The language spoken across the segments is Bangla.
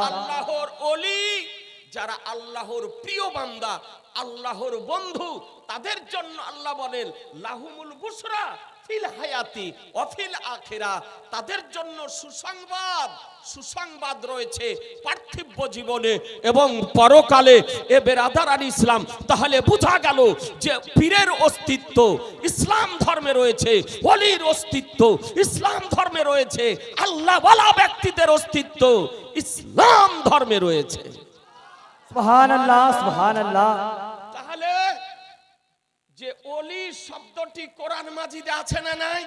আল্লাহর অলি যারা আল্লাহর প্রিয় বান্দা আল্লাহর বন্ধু তাদের জন্য আল্লাহ বলেন লাহুমুল বুসরা ফিল হায়াতি, অফিল আখিরা। তাদের জন্য সুসংবাদ সুসংবাদ রয়েছে পার্থিব জীবনে এবং পরকালে। এ বেরাদার আলী ইসলাম, তাহলে বোঝা গেল যে পীরের অস্তিত্ব ইসলাম ধর্মে রয়েছে অলির অস্তিত্ব ইসলাম ধর্মে রয়েছে আল্লাহ বলা ব্যক্তিদের অস্তিত্ব ইসলাম ধর্মে রয়েছে। সুবহান আল্লাহ সুবহান আল্লাহ তাহলে যে অলি শব্দটি কোরআন মাজিদে আছে না নাই?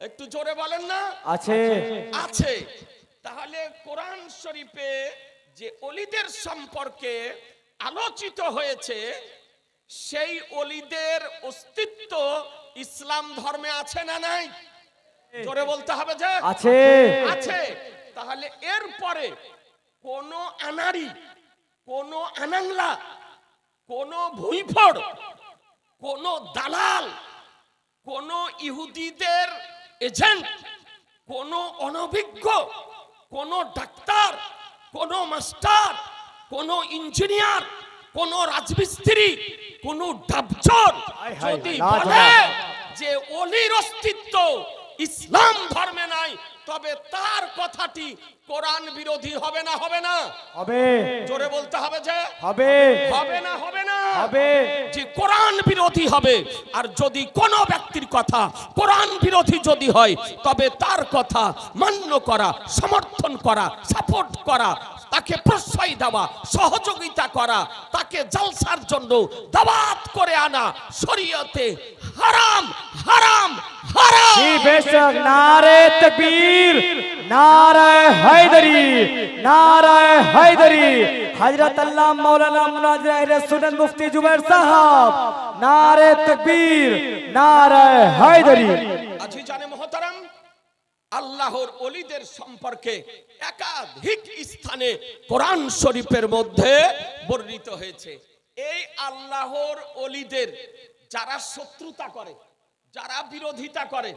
একটু জোরে বলেন না? আছে। আছে। তাহলে কোরআন শরীফে যে অলিদের সম্পর্কে আলোচিত হয়েছে সেই অলিদের অস্তিত্ব ইসলাম ধর্মে আছে না নাই? জোরে বলতে হবে যে আছে। আছে। তাহলে এরপরে কোন আনারি কোন আনাংলা কোন ভুইফড় কোন দালাল কোন ইহুদিদের এজেন্ট কোন অনভিজ্ঞ কোন ডাক্তার কোন মাস্টার কোন ইঞ্জিনিয়ার কোন রাজমিস্ত্রি কোন ডাবচর যদি বলে যে অলির অস্তিত্ব ইসলাম ধর্মে নাই তবে তার কথাটি কোরআন বিরোধী হবে না হবে না? হবে। জোরে বলতে হবে যে? হবে। হবে না হবে না। হবে। যে কোরআন বিরোধী হবে। আর যদি কোনো ব্যক্তির কথা কোরআন বিরোধী যদি হয়, তবে তার কথা মান্য করা, সমর্থন করা, সাপোর্ট করা তাকে প্রশ্রয় দেওয়া সহযোগিতা করা তাকে জলসার জন্য দাবাত করে আনা শরীয়তে হারাম হারাম হারাম। মুফতি জুবাইর সাহেব নারে তকবীর নারে হায়দারি। আজি জানে আল্লাহর অলিদের সম্পর্কে একাধিক স্থানে কোরআন শরীফের মধ্যে বর্ণিত হয়েছে। এই আল্লাহর অলিদের যারা শত্রুতা করে যারা বিরোধিতা করে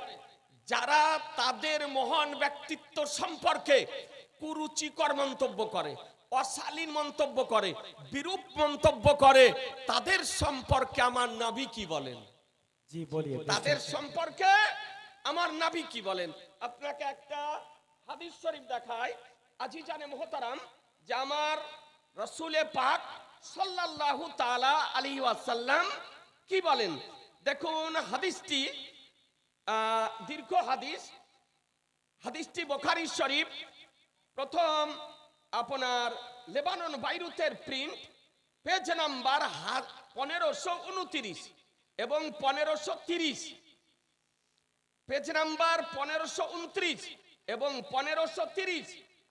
যারা তাদের মহান ব্যক্তিত্ব সম্পর্কে কুরুচিকর মন্তব্য করে অশালীন মন্তব্য করে বিরূপ মন্তব্য করে তাদের সম্পর্কে আমার নাবি কি বলেন? তাদের সম্পর্কে আমার নাবি কি বলেন? আপনাকে একটা হাদিস শরীফ দেখায় আজি জানে মোহতারাম, যে আমার রসুলে পাক সাল্লাল্লাহু তালা আলাইহি ওয়াসাল্লাম কি বলেন? দেখুন, হাদিসটি দীর্ঘ হাদিস। হাদিসটি বোখারি শরীফ। প্রথম আপনার লেবানন, বাইরুতের প্রিন্ট, পেজ নাম্বার পনেরোশো উনতিরিশ এবং পনেরোশো তিরিশ। পেজ নাম্বার পনেরোশো উনত্রিশ এবং পনেরোশো তিরিশ।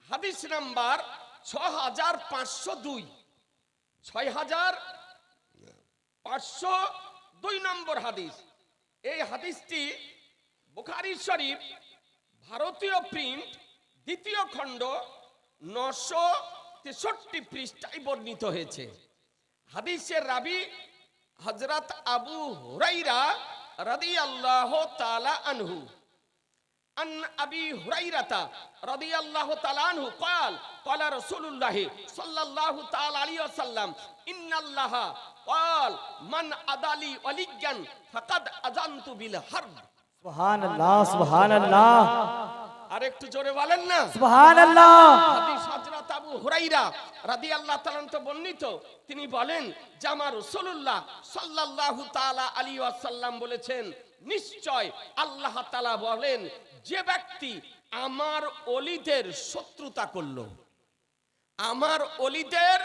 হাদিস নাম্বার ছ হাজার পাঁচশো দুই। ছয় হাজার পাঁচশো দুই নম্বর হাদিস। এই হাদিসটি বুখারি শরীফ, ভারতীয় প্রিন্ট, দ্বিতীয় খণ্ড, নশো তেষট্টি পৃষ্ঠায় বর্ণিত হয়েছে। হাদিসের রাবি হজরত আবু হুরাইরা رضي الله تعالى عنه عن أبي هريرة رضي الله تعالى عنه قال قال رسول الله صلى الله تعالى عليه وسلم إن الله قال من أدالي وليا فقد أذنت بالحرب سبحان الله سبحان الله আরেকটু জোরে বলেন না? সুবহানাল্লাহ। হাদিস হযরত আবু হুরাইরা রাদিয়াল্লাহু তাআলা তো বর্ণিত। তিনি বলেন যে আমার রাসূলুল্লাহ সাল্লাল্লাহু তাআলা আলাইহি ওয়াসাল্লাম বলেছেন নিশ্চয় আল্লাহ তাআলা বলেন যে ব্যক্তি আমার অলিদের শত্রুতা করল আমার অলিদের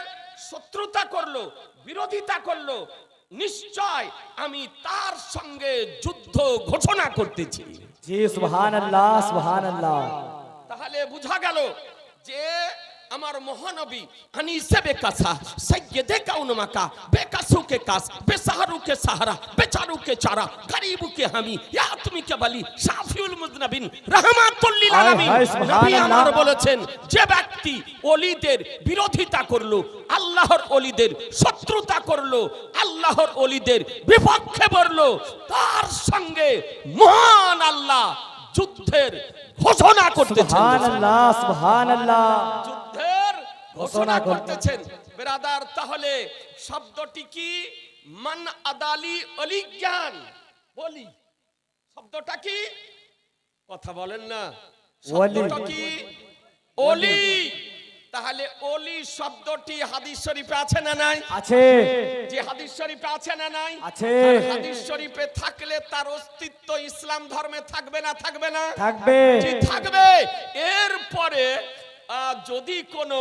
শত্রুতা করল বিরোধিতা করল নিশ্চয় আমি তার সঙ্গে যুদ্ধ ঘোষণা করতেছি। জি সুবহানাল্লাহ সুবহানাল্লাহ। তাহলে বুঝা গেল যে আমার মহানবী আনি সেবে কাছা বেকাসা সৈয়দে কাউনমাকা বেকাসুকে কাস বেসাহারুকে সাহারা বেচারুকে চারা গরিবুকে হামি ইয়া তুমি কে বলি শাফিউল মুজনাবিন রাহমাতুল্লিল আলামিন। নবী আমার বলেছেন যে ব্যক্তি ওলিদের বিরোধিতা করল আল্লাহর ওলিদের শত্রুতা করল আল্লাহর ওলিদের বিপক্ষে বলল তার সঙ্গে মহান আল্লাহ যুদ্ধের ঘোষণা করতেছেন সুবহানাল্লাহ সুবহানাল্লাহ। ঘোষণা করতেছেন। বেরাদার তাহলে শব্দটি কি? মান আদালি অলি জ্ঞান। বলি। শব্দটা কি? কথা বলেন না। শব্দটা কি? অলি তাহলে অলি শব্দটি হাদিস শরীফে আছে না নাই? আছে। যে হাদিস শরীফে আছে না নাই? আছে। হাদিস শরীফে থাকলে তার অস্তিত্ব ইসলাম ধর্মে থাকবে না থাকবে না? থাকবে। থাকবে। এরপরে আহ, যদি কোনো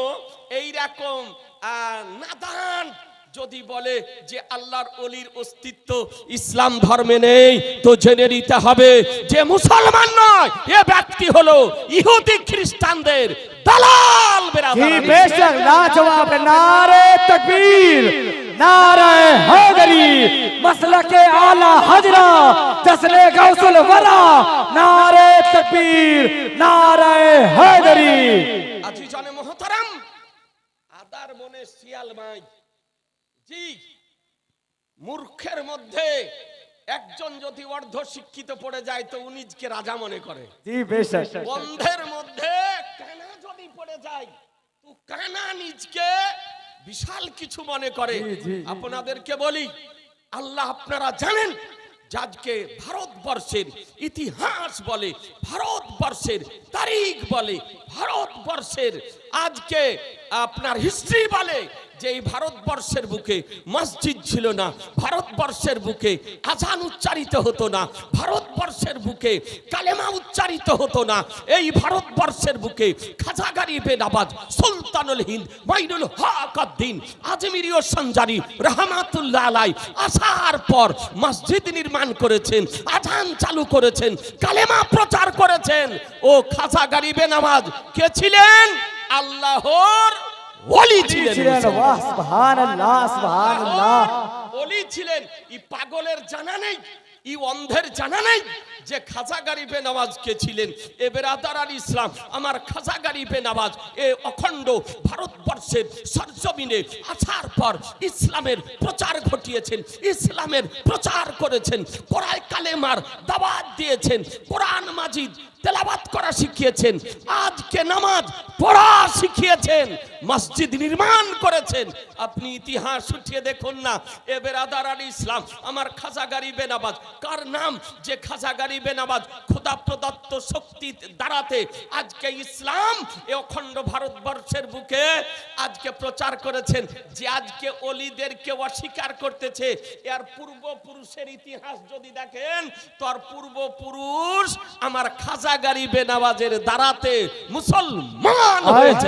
এইরকম নাদান যদি বলে যে আল্লাহর অলির অস্তিত্ব ইসলাম ধর্মে নেই, তো জেনে নিতে হবে যে মুসলমান নয়, এ ব্যক্তি হলো ইহুদি খ্রিস্টানদের দালাল লাজবাব, নারে তকবীর, নারে হায়দারি, মাসলাকে আলা হাজরা, তসলে গাউসুল ওয়ালা, নারে তকবীর, নারে দাদার মনে শিয়াল মাই। জি মূর্খের মধ্যে একজন যদি অর্ধ শিক্ষিত পড়ে যায় তো উনিজকে রাজা মনে করে। জি বেশ বন্ধের মধ্যে কানা যদি পড়ে যায় তো কানা নিজকে বিশাল কিছু মনে করে। আপনাদেরকে বলি আল্লাহ আপনারা জানেন যাজকে ভারতবর্ষের ইতিহাস বলে ভারতবর্ষের তারিখ বলে ভারতবর্ষের আজকে আপনার হিস্ট্রি বলে যে এই ভারতবর্ষের বুকে মসজিদ ছিল না, ভারতবর্ষের বুকে আজান উচ্চারিত হতো না, ভারতবর্ষের বুকে কালেমা উচ্চারিত হতো না, এই ভারতবর্ষের বুকে খাজা গরিবের আবাজ সুলতানুল হিন্দ মাইনুল হক উদ্দিন আজমিরি ও সঞ্জারি রহমাতুল্লাহ আলাই আসার পর মসজিদ নির্মাণ করেছেন, আজান চালু করেছেন, কালেমা প্রচার করেছেন, ও খাজা গরিবে নামাজ কে ছিলেন? আল্লাহর ওলি ছিলেন সুবহানাল্লাহ সুবহান আল্লাহ সুবহান আল্লাহ অলি ছিলেন। ই পাগলের জানা নেই ই অন্ধের জানা নেই। যে খাজা গারিবে নামাজ কে ছিলেন, এ বেরাদার আল ইসলাম, আমার খাজা গারিবে নামাজ, এ অখণ্ড ভারতবর্ষের সরজমিনে আসার পর ইসলামের প্রচার ঘটিয়েছেন, ইসলামের প্রচার করেছেন, কোরআন কালেমার দাওয়াত দিয়েছেন, কোরআন মাজিদ তেলাবাত করা শিখিয়েছেন, আজকে নামাজ পড়া শিখিয়েছেন, মসজিদ নির্মাণ করেছেন। আপনি ইতিহাস উঠিয়ে দেখুন না, এ বেরাদার আলী ইসলাম, আমার খাজা গারিবে নামাজ, কার নাম? যে খাজা গারিবে নামাজ খোদা প্রদত্ত শক্তি দ্বারাতে আজকে ইসলাম এ অখণ্ড ভারতবর্ষের বুকে আজকে প্রচার করেছেন যে আজকে অলিদেরকে অস্বীকার করতেছে। এর পূর্বপুরুষের ইতিহাস যদি দেখেন তোর পূর্বপুরুষ আমার খাজা গারিবে নামাজের দ্বারাতে মুসলমান হয়েছে।